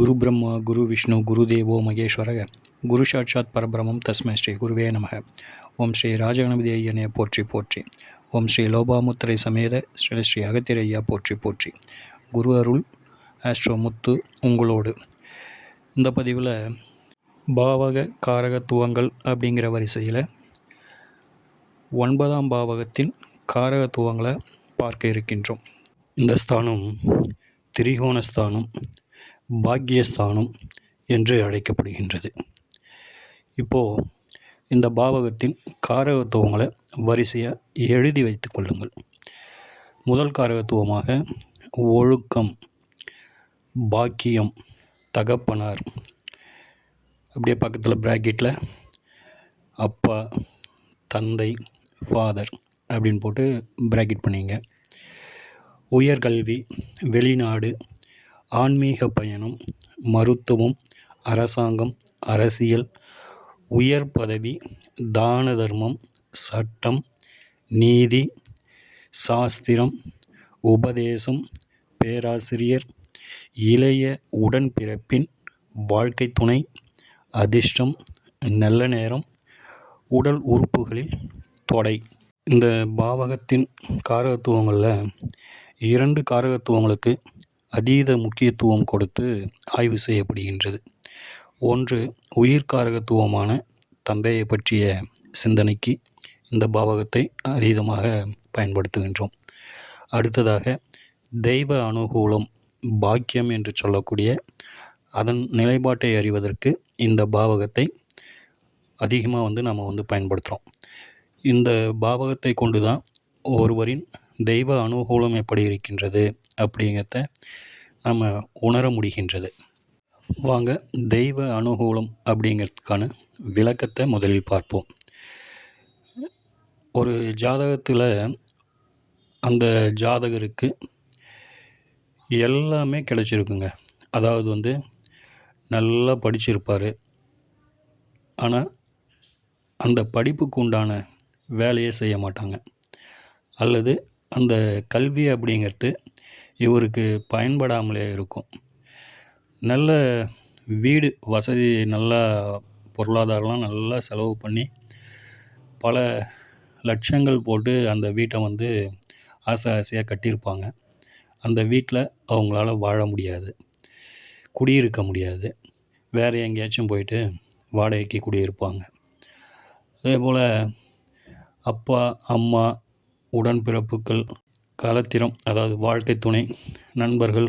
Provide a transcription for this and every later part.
குரு பிரம்மா குரு விஷ்ணு குரு தேவோ மகேஸ்வர குரு சாட்சாத் பரபிரமம் தஸ்மை ஸ்ரீ குருவே நமக. ஓம் ஸ்ரீ ராஜகணபதி ஐயனைய போற்றி போற்றி. ஓம் ஸ்ரீ லோபாமுத்திரை சமேத ஸ்ரீ ஸ்ரீ அகத்திர ஐயா போற்றி போற்றி. குரு அருள் ஆஸ்ட்ரோ முத்து உங்களோடு. இந்த பதிவில் பாவக காரகத்துவங்கள் அப்படிங்கிற வரிசையில் ஒன்பதாம் பாவகத்தின் காரகத்துவங்களை பார்க்க இருக்கின்றோம். இந்த ஸ்தானம் திரிகோணஸ்தானம் பாக்கியஸ்தானம் என்று அழைக்கப்படுகின்றது. இப்போது இந்த பாவகத்தின் காரகத்துவங்களை வரிசையாக எழுதி வைத்து கொள்ளுங்கள். முதல் காரகத்துவமாக ஒழுக்கம் பாக்கியம் தகப்பனார். அப்படியே பக்கத்தில் ப்ராக்கெட்டில் அப்பா தந்தை ஃபாதர் அப்படின்னு போட்டு ப்ராக்கெட் பண்ணிங்க. உயர்கல்வி வெளிநாடு ஆன்மீக பயணம் மருத்துவம் அரசாங்கம் அரசியல் உயர் பதவி தான தர்மம் சட்டம் நீதி சாஸ்திரம் உபதேசம் பேராசிரியர் இளைய உடன்பிறப்பின் வாழ்க்கை துணை அதிர்ஷ்டம் நல்ல நேரம் உடல் உறுப்புகளில் தொடை. இந்த பாவகத்தின் காரகத்துவங்களில் இரண்டு காரகத்துவங்களுக்கு அதீத முக்கியத்துவம் கொடுத்து ஆய்வு செய்யப்படுகின்றது. ஒன்று உயிர்காரகத்துவமான தந்தையை பற்றிய சிந்தனைக்கு இந்த பாவகத்தை அதீதமாக பயன்படுத்துகின்றோம். அடுத்ததாக தெய்வ அனுகூலம் பாக்கியம் என்று சொல்லக்கூடிய அதன் நிலைப்பாட்டை அறிவதற்கு இந்த பாவகத்தை அதிகமாக வந்து நம்ம வந்து பயன்படுத்துகிறோம் இந்த பாவகத்தை கொண்டு தான் ஒருவரின் தெய்வ அனுகூலம் எப்படி இருக்கின்றது அப்படிங்கிறத நம்ம உணர முடிகின்றது. வாங்க தெய்வ அனுகூலம் அப்படிங்கிறதுக்கான விளக்கத்தை முதலில் பார்ப்போம். ஒரு ஜாதகத்தில் அந்த ஜாதகருக்கு எல்லாமே கிடச்சிருக்குங்க. அதாவது வந்து நல்லா படிச்சிருப்பார். ஆனால் அந்த படிப்புக்கு உண்டான வேலையை செய்ய மாட்டாங்க. அல்லது அந்த கல்வி அப்படிங்கிறது இவருக்கு பயன்படாமலே இருக்கும். நல்ல வீடு வசதி நல்லா பொருளாதாரம்லாம் நல்லா செலவு பண்ணி பல லட்சங்கள் போட்டு அந்த வீட்டை வந்து ஆசை ஆசையாக கட்டியிருப்பாங்க. அந்த வீட்டில் அவங்களால வாழ முடியாது. குடியிருக்க முடியாது. வேறு எங்கேயாச்சும் போயிட்டு வாடகைக்கு குடியிருப்பாங்க. அதே போல் அப்பா அம்மா உடன்பிறப்புகள் கலத்திரம் அதாவது வாழ்க்கை துணை நண்பர்கள்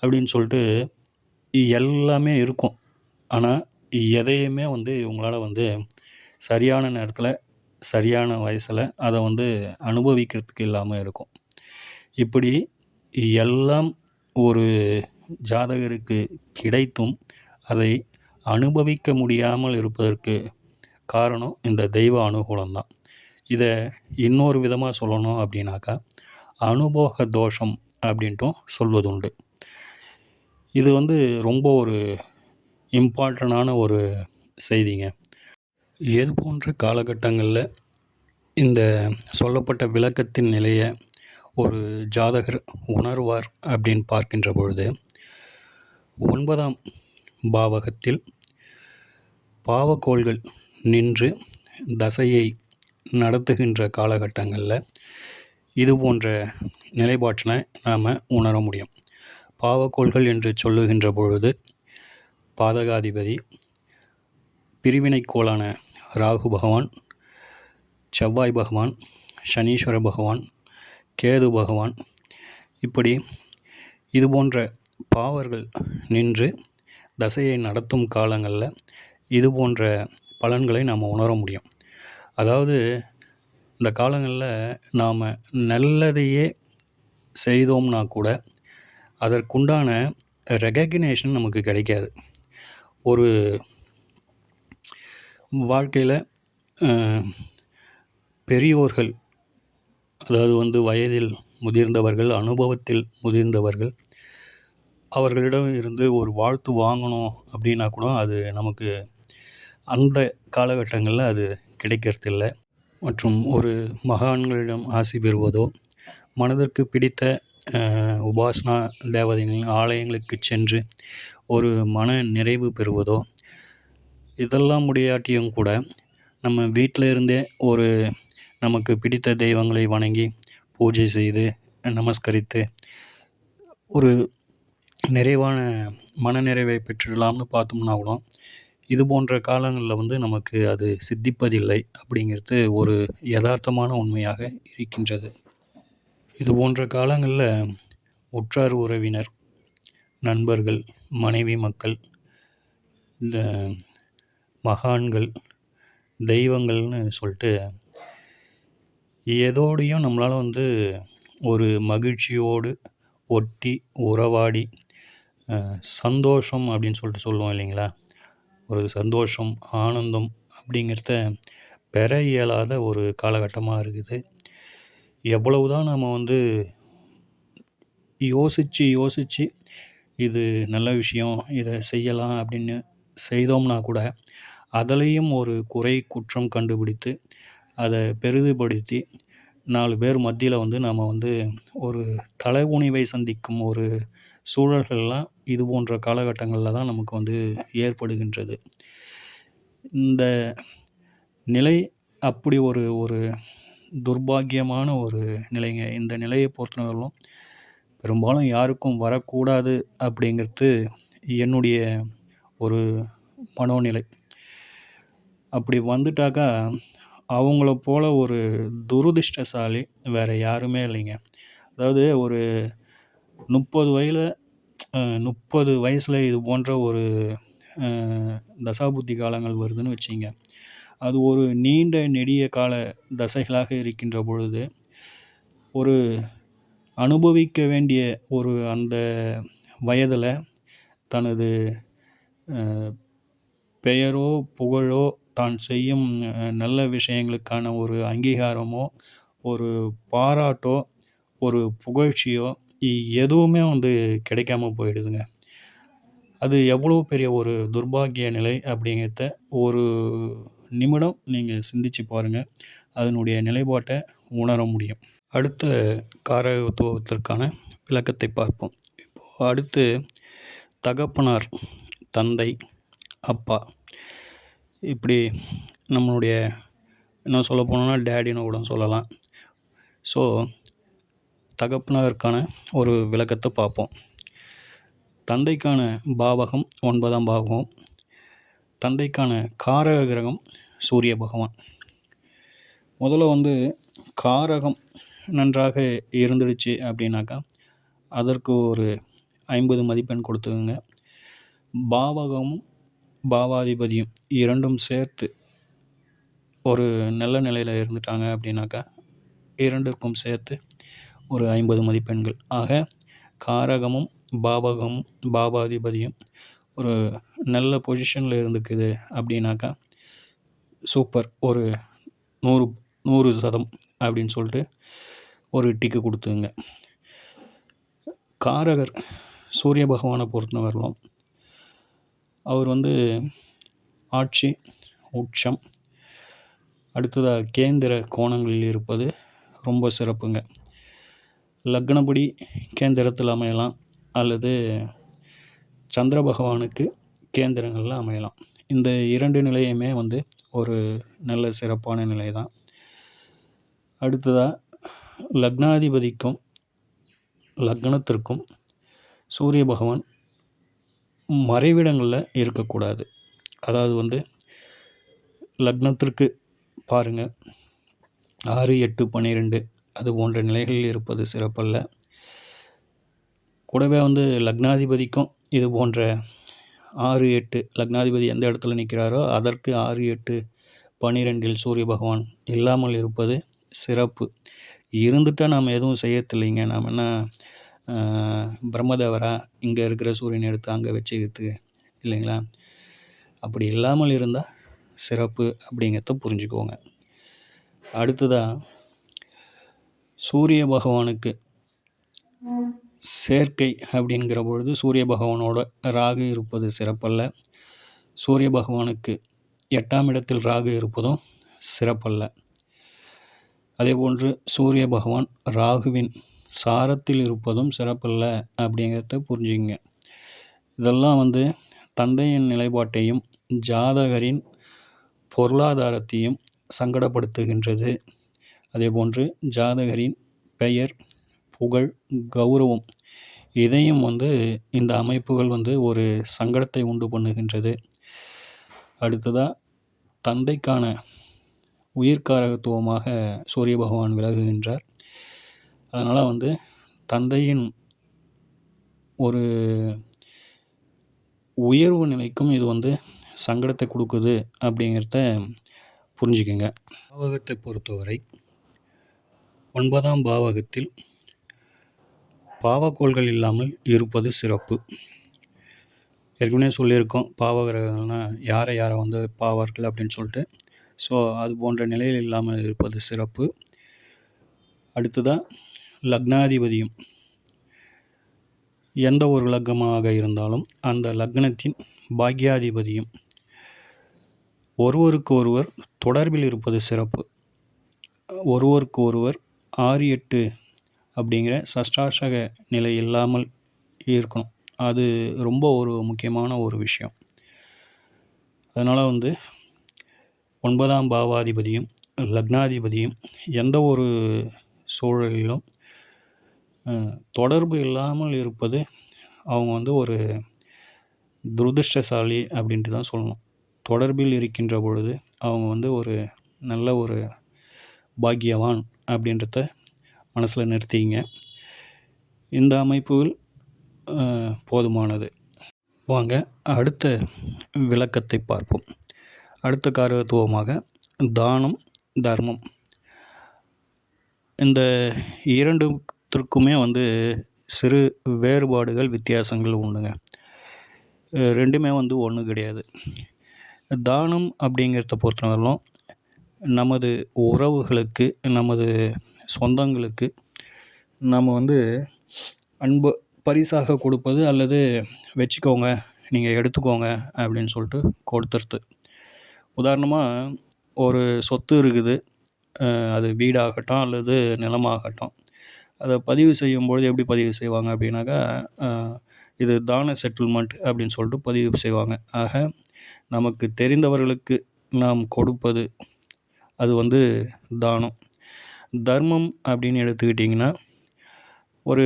அப்படின்னு சொல்லிட்டு எல்லாமே இருக்கும். ஆனால் எதையுமே வந்து இவங்களால் வந்து சரியான நேரத்தில் சரியான வயசில் அதை வந்து அனுபவிக்கிறதுக்கு இல்லாமல் இருக்கும். இப்படி எல்லாம் ஒரு ஜாதகருக்கு கிடைத்தும் அதை அனுபவிக்க முடியாமல் இருப்பதற்கு காரணம் இந்த தெய்வ அனுகூலம் தான் இதை இன்னொரு விதமாக சொல்லணும் அப்படின்னாக்கா அனுபோக தோஷம் அப்படின்ட்டும் சொல்வதுண்டு. இது வந்து ரொம்ப ஒரு இம்பார்ட்டண்டான ஒரு செய்திங்க. எது போன்ற காலகட்டங்களில் இந்த சொல்லப்பட்ட விளக்கத்தின் நிலையை ஒரு ஜாதகர் உணர்வார் அப்படின்னு பார்க்கின்ற பொழுது ஒன்பதாம் பாவகத்தில் பாவக்கோள்கள் நின்று தசையை நடத்துகின்ற காலகட்டங்களில் இது போன்ற நிலைப்பாட்டினை நாம் உணர முடியும். பாவக்கோள்கள் என்று சொல்லுகின்ற பொழுது பாதகாதிபதி பிரிவினைக்கோளான ராகு பகவான் செவ்வாய் பகவான் சனீஸ்வர பகவான் கேது பகவான் இப்படி இது போன்ற பாவர்கள் நின்று தசையை நடத்தும் காலங்களில் இது போன்ற பலன்களை நாம் உணர முடியும். அதாவது இந்த காலங்களில் நாம் நல்லதையே செய்தோம்னா கூட அதற்குண்டான ரெகக்னேஷன் நமக்கு கிடைக்காது. ஒரு வாழ்க்கையில் பெரியோர்கள் அதாவது வந்து வயதில் முதிர்ந்தவர்கள் அனுபவத்தில் முதிர்ந்தவர்கள் அவர்களிடம் இருந்து ஒரு வாழ்த்து வாங்கணும் அப்படின்னா கூட அது நமக்கு அந்த காலகட்டங்களில் அது கிடைக்கிறதில்ல. மற்றும் ஒரு மகான்களிடம் ஆசி பெறுவதோ மனதிற்கு பிடித்த உபாசனா தேவதைகளின் ஆலயங்களுக்கு சென்று ஒரு மன நிறைவு பெறுவதோ இதெல்லாம் முடியாட்டியும் கூட நம்ம வீட்டில் இருந்தே ஒரு நமக்கு பிடித்த தெய்வங்களை வணங்கி பூஜை செய்து நமஸ்கரித்து ஒரு நிறைவான மனநிறைவை பெற்றிடலாம்னு பார்த்தோம்னா கூட இது போன்ற காலங்களில் வந்து நமக்கு அது சித்திப்பதில்லை அப்படிங்கிறது ஒரு யதார்த்தமான உண்மையாக இருக்கின்றது. இது போன்ற காலங்களில் உற்றார் உறவினர் நண்பர்கள் மனைவி மக்கள் இந்த மகான்கள் தெய்வங்கள்னு சொல்லிட்டு எதோடையும் நம்மளால் வந்து ஒரு மகிழ்ச்சியோடு ஒட்டி உறவாடி சந்தோஷம் அப்படின்னு சொல்லிட்டு சொல்லுவோம் இல்லைங்களா? ஒரு சந்தோஷம் ஆனந்தம் அப்படிங்கிறத பெற இயலாத ஒரு காலகட்டமாக இருக்குது. எவ்வளவு தான் நம்ம வந்து யோசித்து யோசித்து இது நல்ல விஷயம் இதை செய்யலாம் அப்படின்னு செய்தோம்னா கூட அதுலேயும் ஒரு குறை குற்றம் கண்டுபிடித்து அதை பெரிதுபடுத்தி நாலு பேர் மத்தியில் வந்து நம்ம வந்து ஒரு தலைகுனிவை சந்திக்கும் ஒரு சூழல்கள்லாம் இது போன்ற காலகட்டங்களில் தான் நமக்கு வந்து ஏற்படுகின்றது. இந்த நிலை அப்படி ஒரு ஒரு துர்பாக்கியமான ஒரு நிலைங்க. இந்த நிலையை பொறுத்தவரையிலும் பெரும்பாலும் யாருக்கும் வரக்கூடாது அப்படிங்கிறது என்னுடைய ஒரு மனோநிலை. அப்படி வந்துட்டாக்கா அவங்கள போல் ஒரு துரதிருஷ்டசாலி வேறு யாருமே இல்லைங்க. அதாவது ஒரு முப்பது வயதில் முப்பது வயசில் இது போன்ற ஒரு தசாபுத்தி காலங்கள் வருதுன்னு வச்சிங்க. அது ஒரு நீண்ட நெடிய கால தசைகளாக இருக்கின்ற பொழுது ஒரு அனுபவிக்க வேண்டிய ஒரு அந்த வயதில் தனது பெயரோ புகழோ தான் செய்யும் நல்ல விஷயங்களுக்கான ஒரு அங்கீகாரமோ ஒரு பாராட்டோ ஒரு புகழ்ச்சியோ எதுவுமே வந்து கிடைக்காம போயிடுதுங்க. அது எவ்வளோ பெரிய ஒரு துர்பாக்கிய நிலை அப்படிங்கிறத ஒரு நிமிடம் நீங்கள் சிந்திச்சு பாருங்கள் அதனுடைய நிலைப்பாட்டை உணர முடியும். அடுத்த காரகத்துவத்திற்கான விளக்கத்தை பார்ப்போம். இப்போது அடுத்து தகப்பனார் தந்தை அப்பா. இப்படி நம்மளுடைய என்ன சொல்ல போனோம்னா டேடின்னு கூட சொல்லலாம். ஸோ தகப்பனாருக்கான ஒரு விளக்கத்தை பார்ப்போம். தந்தைக்கான பாவகம் ஒன்பதாம் பாவகம் தந்தைக்கான காரக கிரகம் சூரிய பகவான். முதல்ல வந்து காரகம் நன்றாக இருந்துடுச்சு அப்படின்னாக்கா அதற்கு ஒரு ஐம்பது மதிப்பெண் கொடுத்துக்கோங்க. பாவகமும் பாவாதிபதியும் இரண்டும் சேர்த்து ஒரு நல்ல நிலையில் இருந்துட்டாங்க அப்படின்னாக்கா இரண்டுக்கும் சேர்த்து ஒரு ஐம்பது மதிப்பெண்கள். ஆக காரகமும் பாவகமும் பாவாதிபதியும் ஒரு நல்ல பொசிஷனில் இருந்துக்குது அப்படின்னாக்கா சூப்பர் ஒரு நூறு நூறு சதம் அப்படின்னு சொல்லிட்டு ஒரு டிக்கு கொடுத்துங்க காரகர் சூரிய பகவானை பொறுத்தவரையிலும் அவர் வந்து ஆட்சி உச்சம் அடுத்ததாக கேந்திர கோணங்களில் இருப்பது ரொம்ப சிறப்புங்க. லக்னப்படி கேந்திரத்தில் அமையலாம் அல்லது சந்திர பகவானுக்கு கேந்திரங்களில் அமையலாம். இந்த இரண்டு நிலையுமே வந்து ஒரு நல்ல சிறப்பான நிலை தான் அடுத்ததாக லக்னாதிபதிக்கும் லக்னத்திற்கும் சூரிய பகவான் மறைவிடங்களில் இருக்கக்கூடாது. அதாவது வந்து லக்னத்திற்கு பாருங்கள் ஆறு எட்டு பன்னிரெண்டு அது போன்ற நிலைகளில் இருப்பது சிறப்பல்ல. கூடவே வந்து லக்னாதிபதிக்கும் இது போன்ற ஆறு எட்டு லக்னாதிபதி எந்த இடத்துல நிற்கிறாரோ அதற்கு ஆறு எட்டு பன்னிரெண்டில் சூரிய பகவான் இல்லாமல் இருப்பது சிறப்பு. இருந்துட்டால் நாம் எதுவும் செய்யறதில்லைங்க நாம் என்ன பிரம்மதேவரா இங்கே இருக்கிற சூரியனை எடுத்து அங்கே வச்சுக்கிறது இல்லைங்களா? அப்படி இல்லாமல் இருந்தால் சிறப்பு அப்படிங்கிறத புரிஞ்சுக்கோங்க. அடுத்ததாக சூரிய பகவானுக்கு சேர்க்கை அப்படிங்கிற பொழுது சூரிய பகவானோட ராகு இருப்பது சிறப்பல்ல. சூரிய பகவானுக்கு எட்டாம் இடத்தில் ராகு இருப்பதும் சிறப்பல்ல. அதே போன்று சூரிய பகவான் ராகுவின் சாரத்தில் இருப்பதும் சிறப்பல்ல அப்படிங்கிறத புரிஞ்சுங்க இதெல்லாம் வந்து தந்தையின் நிலைப்பாட்டையும் ஜாதகரின் பொருளாதாரத்தையும் சங்கடப்படுத்துகின்றது. அதேபோன்று ஜாதகரின் பெயர் புகழ் கௌரவம் இதையும் வந்து இந்த அமைப்புகள் வந்து ஒரு சங்கடத்தை உண்டு பண்ணுகின்றது. அடுத்ததாக தந்தைக்கான உயிர்காரகத்துவமாக சூரிய பகவான் விலகுகின்றார் அதனால் வந்து தந்தையின் ஒரு உயர்வு நிலைக்கும் இது வந்து சங்கடத்தை கொடுக்குது அப்படிங்கிறத புரிஞ்சுக்கோங்க. பாவகத்தை பொறுத்தவரை ஒன்பதாம் பாவகத்தில் பாவக்கோள்கள் இல்லாமல் இருப்பது சிறப்பு. ஏற்கனவே சொல்லியிருக்கோம் பாவகிரகங்கள்னால் யாரை யாரை வந்து பாவார்கள் அப்படின்னு சொல்லிட்டு. ஸோ அது போன்ற நிலையில் இல்லாமல் இருப்பது சிறப்பு. அடுத்ததாக லக்னாதிபதியும் எந்த ஒரு லக்னமாக இருந்தாலும் அந்த லக்னத்தின் பாக்யாதிபதியும் ஒருவருக்கு ஒருவர் தொடர்பில் இருப்பது சிறப்பு. ஒருவருக்கு ஒருவர் ஆறு எட்டு அப்படிங்கிற சஷ்டாஷக நிலை இல்லாமல் இருக்கணும். அது ரொம்ப ஒரு முக்கியமான ஒரு விஷயம். அதனால் வந்து ஒன்பதாம் பாவாதிபதியும் லக்னாதிபதியும் எந்த ஒரு சூழலிலும் தொடர்பு இல்லாமல் இருப்பது அவங்க வந்து ஒரு துரதிருஷ்டசாலி அப்படின்ட்டு தான் சொல்லணும். தொடர்பில் இருக்கின்ற பொழுது அவங்க வந்து ஒரு நல்ல ஒரு பாக்கியவான் அப்படின்றத மனசில் நிறுத்திங்க. இந்த அமைப்புகள் போதுமானது. வாங்க அடுத்த விளக்கத்தை பார்ப்போம். அடுத்த காரகத்துவமாக தானம் தர்மம். இந்த இரண்டுத்திற்குமே வந்து சிறு வேறுபாடுகள் வித்தியாசங்கள் உண்டுங்க. ரெண்டுமே வந்து ஒன்று கிடையாது. தானம் அப்படிங்கிறத பொறுத்தவரையிலும் நமது உறவுகளுக்கு நமது சொந்தங்களுக்கு நம்ம வந்து அன்பு பரிசாக கொடுப்பது அல்லது வச்சுக்கோங்க நீங்கள் எடுத்துக்கோங்க அப்படின்னு சொல்லிட்டு கொடுத்துருது உதாரணமாக ஒரு சொத்து இருக்குது அது வீடாகட்டும் அல்லது நிலமாகட்டும். அதை பதிவு செய்யும்பொழுது எப்படி பதிவு செய்வாங்க அப்படின்னாக்கா இது தான செட்டில்மெண்ட் அப்படின்னு சொல்லிட்டு பதிவு செய்வாங்க. ஆக நமக்கு தெரிந்தவர்களுக்கு நாம் கொடுப்பது அது வந்து தானம். தர்மம் அப்படின்னு எடுத்துக்கிட்டிங்கன்னா ஒரு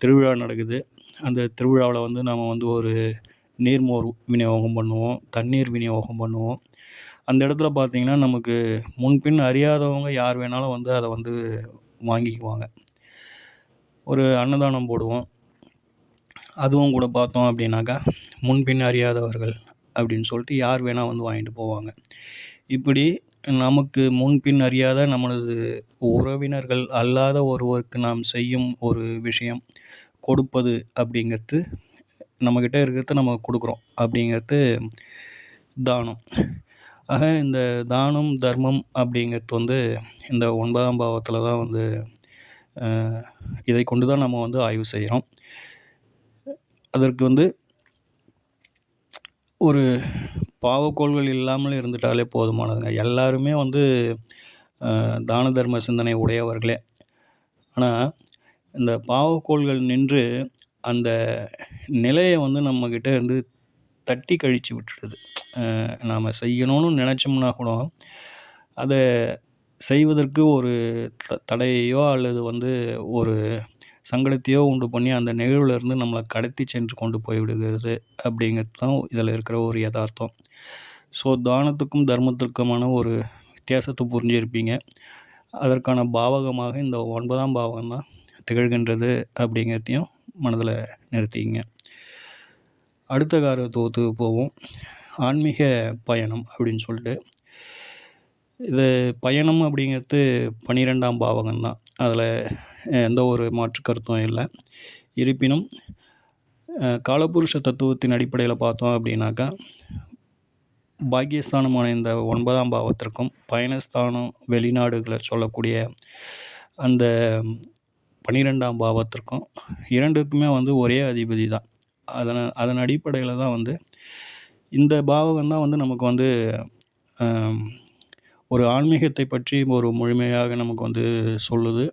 திருவிழா நடக்குது. அந்த திருவிழாவில் வந்து நாம் வந்து ஒரு நீர்மோர் விநியோகம் பண்ணுவோம் தண்ணீர் விநியோகம் பண்ணுவோம். அந்த இடத்துல பார்த்திங்கன்னா நமக்கு முன்பின் அறியாதவங்க யார் வேணாலும் வந்து அதை வந்து வாங்கிக்குவாங்க. ஒரு அன்னதானம் போடுவோம். அதுவும் கூட பார்த்தோம் அப்படின்னாக்கா முன்பின் அறியாதவர்கள் அப்படின்னு சொல்லிட்டு யார் வேணால் வந்து வாங்கிட்டு போவாங்க. இப்படி நமக்கு முன்பின் அறியாத நமது உறவினர்கள் அல்லாத ஒருவருக்கு நாம் செய்யும் ஒரு விஷயம் கொடுப்பது அப்படிங்கிறது நம்மக்கிட்ட இருக்கிறத நம்ம கொடுக்குறோம் அப்படிங்கிறது தானம். ஆக இந்த தானம் தர்மம் அப்படிங்கிறது வந்து இந்த ஒன்பதாம் பாவத்தில் தான் வந்து இதை கொண்டு தான் நம்ம வந்து ஆய்வு செய்கிறோம். அதற்கு வந்து ஒரு பாவக்கோள்கள் இல்லாமல் இருந்துட்டாலே போதுமானதுங்க எல்லாருமே வந்து தான தர்ம சிந்தனை உடையவர்களே. ஆனால் இந்த பாவக்கோள்கள் நின்று அந்த நிலையை வந்து நம்மக்கிட்ட இருந்து தட்டி கழித்து விட்டுடுது. நாம் செய்யணும்னு நினச்சோம்னா கூட அதை செய்வதற்கு ஒரு த தடையையோ அல்லது வந்து ஒரு சங்கடத்தையோ உண்டு பண்ணி அந்த நிகழ்வுலேருந்து நம்மளை கடத்தி சென்று கொண்டு போய் விடுகிறது அப்படிங்கிறது தான் இதில் இருக்கிற ஒரு யதார்த்தம். ஸோ தானத்துக்கும் தர்மத்திற்குமான ஒரு வித்தியாசத்தை புரிஞ்சிருப்பீங்க. அதற்கான பாவகமாக இந்த ஒன்பதாம் பாவம் தான் திகழ்கின்றது அப்படிங்கிறதையும் மனதில் நிறுத்திங்க அடுத்த காரத்துவத்துக்கு போவோம். ஆன்மீக பயணம் அப்படின்னு சொல்லிட்டு. இது பயணம் அப்படிங்கிறது பன்னிரெண்டாம் பாவகம் தான் அதில் எந்த ஒரு மாற்று கருத்தும் இல்லை. இருப்பினும் காலபுருஷ தத்துவத்தின் அடிப்படையில் பார்த்தோம் அப்படின்னாக்கா பாக்கியஸ்தானமான இந்த ஒன்பதாம் பாவத்திற்கும் பயணஸ்தானம் வெளிநாடுகளை சொல்லக்கூடிய அந்த பன்னிரெண்டாம் பாவத்திற்கும் இரண்டுக்குமே வந்து ஒரே அதிபதி தான். அதனை அதன் அடிப்படையில் தான் வந்து இந்த பாவகம் தான் வந்து நமக்கு வந்து ஒரு ஆன்மீகத்தை பற்றி ஒரு முழுமையாக நமக்கு வந்து சொல்லுது.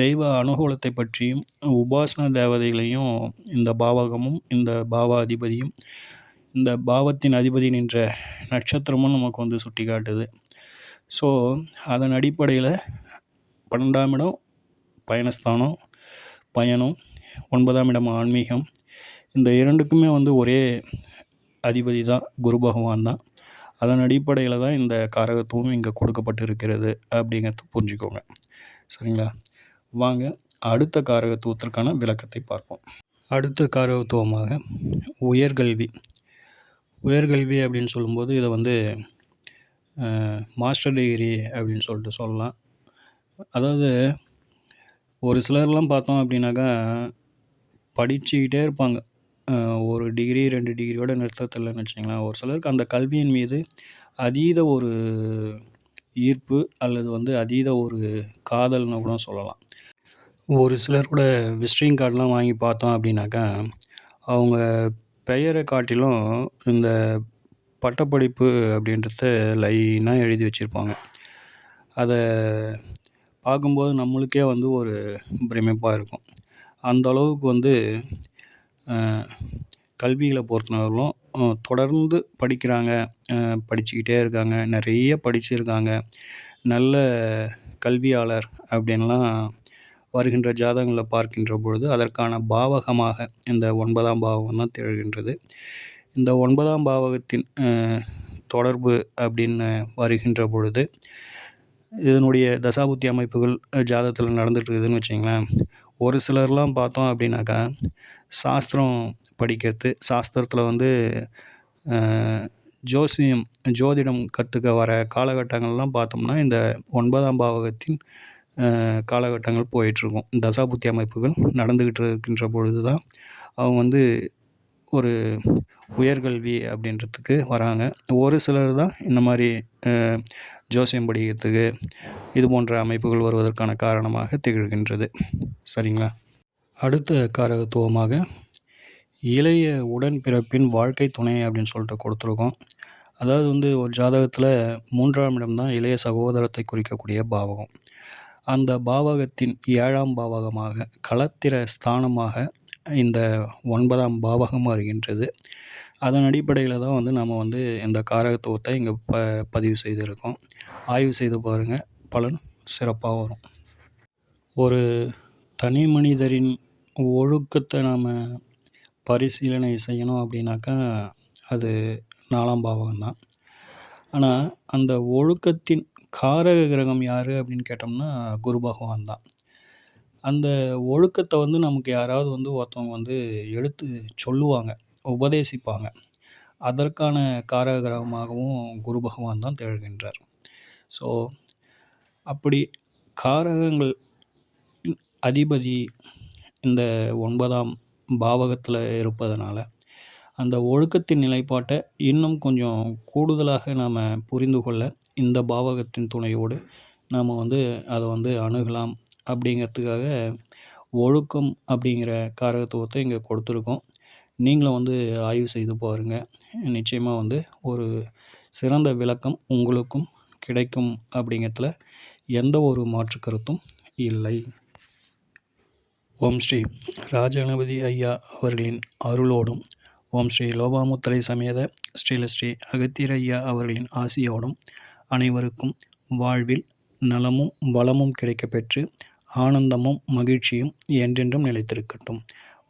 தெய்வ அனுகூலத்தை பற்றியும் உபாசன தேவதைகளையும் இந்த பாவகமும் இந்த பாவ அதிபதியும் இந்த பாவத்தின் அதிபதி நின்ற நட்சத்திரமும் நமக்கு வந்து சுட்டி காட்டுது ஸோ அதன் அடிப்படையில் பன்னெண்டாம் இடம் பயணஸ்தானம் பயணம். ஒன்பதாம் இடம் ஆன்மீகம். இந்த இரண்டுக்குமே வந்து ஒரே அதிபதி தான் குரு பகவான் தான். அதன் அடிப்படையில் தான் இந்த காரகத்துவம் இங்கே கொடுக்கப்பட்டு இருக்கிறது அப்படிங்கிறத புரிஞ்சுக்கோங்க. சரிங்களா? வாங்க அடுத்த காரகத்துவத்திற்கான விளக்கத்தை பார்ப்போம். அடுத்த காரகத்துவமாக உயர்கல்வி. உயர்கல்வி அப்படின்னு சொல்லும்போது இதை வந்து மாஸ்டர் டிகிரி அப்படின்னு சொல்லிட்டு சொல்லலாம். அதாவது ஒரு சிலர்லாம் பார்த்தோம் அப்படின்னாக்கா படிச்சுக்கிட்டே இருப்பாங்க. ஒரு டிகிரி ரெண்டு டிகிரியோட நிறுத்தத்தில்லைன்னு வச்சுக்கங்களேன். ஒரு சிலருக்கு அந்த கல்வியின் மீது அதீத ஒரு ஈர்ப்பு அல்லது வந்து அதீத ஒரு காதல்னு கூட சொல்லலாம். ஒரு சிலர் கூட விசிட்டிங் கார்டெலாம் வாங்கி பார்த்தோம் அப்படின்னாக்கா அவங்க பெயரை காட்டிலும் இந்த பட்டப்படிப்பு அப்படின்றத லைனாக எழுதி வச்சுருப்பாங்க. அதை பார்க்கும்போது நம்மளுக்கே வந்து ஒரு பிரமிப்பாக இருக்கும். அந்த அளவுக்கு வந்து கல்விகளை பொறுத்தவரையிலும் தொடர்ந்து படிக்கிறாங்க. படிச்சுக்கிட்டே இருக்காங்க. நிறைய படிச்சிருக்காங்க. நல்ல கல்வியாளர் அப்படின்லாம் வருகின்ற ஜாதகங்களை பார்க்கின்ற பொழுது அதற்கான பாவகமாக இந்த ஒன்பதாம் பாவகம் தான் திகழ்கின்றது. இந்த ஒன்பதாம் பாவகத்தின் தொடர்பு அப்படின்னு வருகின்ற பொழுது இதனுடைய தசாபுத்தி அமைப்புகள் ஜாதகத்தில் நடந்துகிட்டு இருக்குதுன்னு வச்சிங்களேன். ஒரு சிலர்லாம் பார்த்தோம் அப்படின்னாக்கா சாஸ்திரம் படிக்கிறது. சாஸ்திரத்தில் வந்து ஜோசியம் ஜோதிடம் கற்றுக்க வர காலகட்டங்கள்லாம் பார்த்தோம்னா இந்த ஒன்பதாம் பாவகத்தின் காலகட்டங்கள் போயிட்டுருக்கும். தசாபுத்தி அமைப்புகள் நடந்துக்கிட்டு இருக்கின்ற பொழுது தான் அவங்க வந்து ஒரு உயர்கல்வி அப்படின்றதுக்கு வராங்க. ஒரு சிலர் தான் இந்த மாதிரி ஜோசியம் படிக்கிறதுக்கு இது போன்ற அமைப்புகள் வருவதற்கான காரணமாக திகழ்கின்றது. சரிங்களா? அடுத்த காரகத்துவமாக இளைய உடன்பிறப்பின் வாழ்க்கை துணை அப்படின்னு சொல்லிட்டு கொடுத்துருக்கோம். அதாவது வந்து ஒரு ஜாதகத்தில் மூன்றாம் இடம் தான் இளைய சகோதரத்தை குறிக்கக்கூடிய பாவகம். அந்த பாவகத்தின் ஏழாம் பாவகமாக களத்திர ஸ்தானமாக இந்த ஒன்பதாம் பாவகம் வருகின்றது. அதன் அடிப்படையில் தான் வந்து நம்ம வந்து இந்த காரகத்துவத்தை இங்கே ப பதிவு செய்திருக்கோம். ஆய்வு செய்து பாருங்கள் பலன் சிறப்பாக வரும். ஒரு தனி மனிதரின் ஒழுக்கத்தை நாம் பரிசீலனை செய்யணும் அப்படின்னாக்கா அது நாலாம் பாவகம் தான் ஆனால் அந்த ஒழுக்கத்தின் காரக கிரகம் யார் அப்படின்னு கேட்டோம்னா குரு பகவான் தான் அந்த ஒழுக்கத்தை வந்து நமக்கு யாராவது வந்து ஒருத்தவங்க வந்து எடுத்து சொல்லுவாங்க உபதேசிப்பாங்க. அதற்கான காரக கிரகமாகவும் குரு பகவான் தான் திகழ்கின்றார். ஸோ அப்படி காரகங்கள் அதிபதி இந்த ஒன்பதாம் பாவகத்தில் இருப்பதனால அந்த ஒழுக்கத்தின் நிலைப்பாட்டை இன்னும் கொஞ்சம் கூடுதலாக நாம் புரிந்து கொள்ள இந்த பாவகத்தின் துணையோடு நாம் வந்து அதை வந்து அணுகலாம் அப்படிங்கிறதுக்காக ஒழுக்கம் அப்படிங்கிற காரகத்துவத்தை இங்கே கொடுத்துருக்கோம். நீங்களும் வந்து ஆய்வு செய்து பாருங்கள் நிச்சயமாக வந்து ஒரு சிறந்த விளக்கம் உங்களுக்கும் கிடைக்கும் அப்படிங்கிறதுல எந்த ஒரு மாற்று கருத்தும் இல்லை. ஓம் ஸ்ரீ ராஜகணபதி ஐயா அவர்களின் அருளோடும் ஓம் ஸ்ரீ லோபாமுத்திரை சமேத ஸ்ரீலஸ்ரீ அகத்தியர் ஐயா அவர்களின் ஆசியோடும் அனைவருக்கும் வாழ்வில் நலமும் பலமும் கிடைக்கப்பெற்று ஆனந்தமும் மகிழ்ச்சியும் என்றென்றும் நிலைத்திருக்கட்டும்.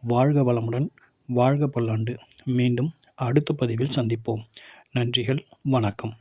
வாழ்க வளமுடன் வாழ்க பல்லாண்டு. மீண்டும் அடுத்த பதிவில் சந்திப்போம். நன்றிகள் வணக்கம்.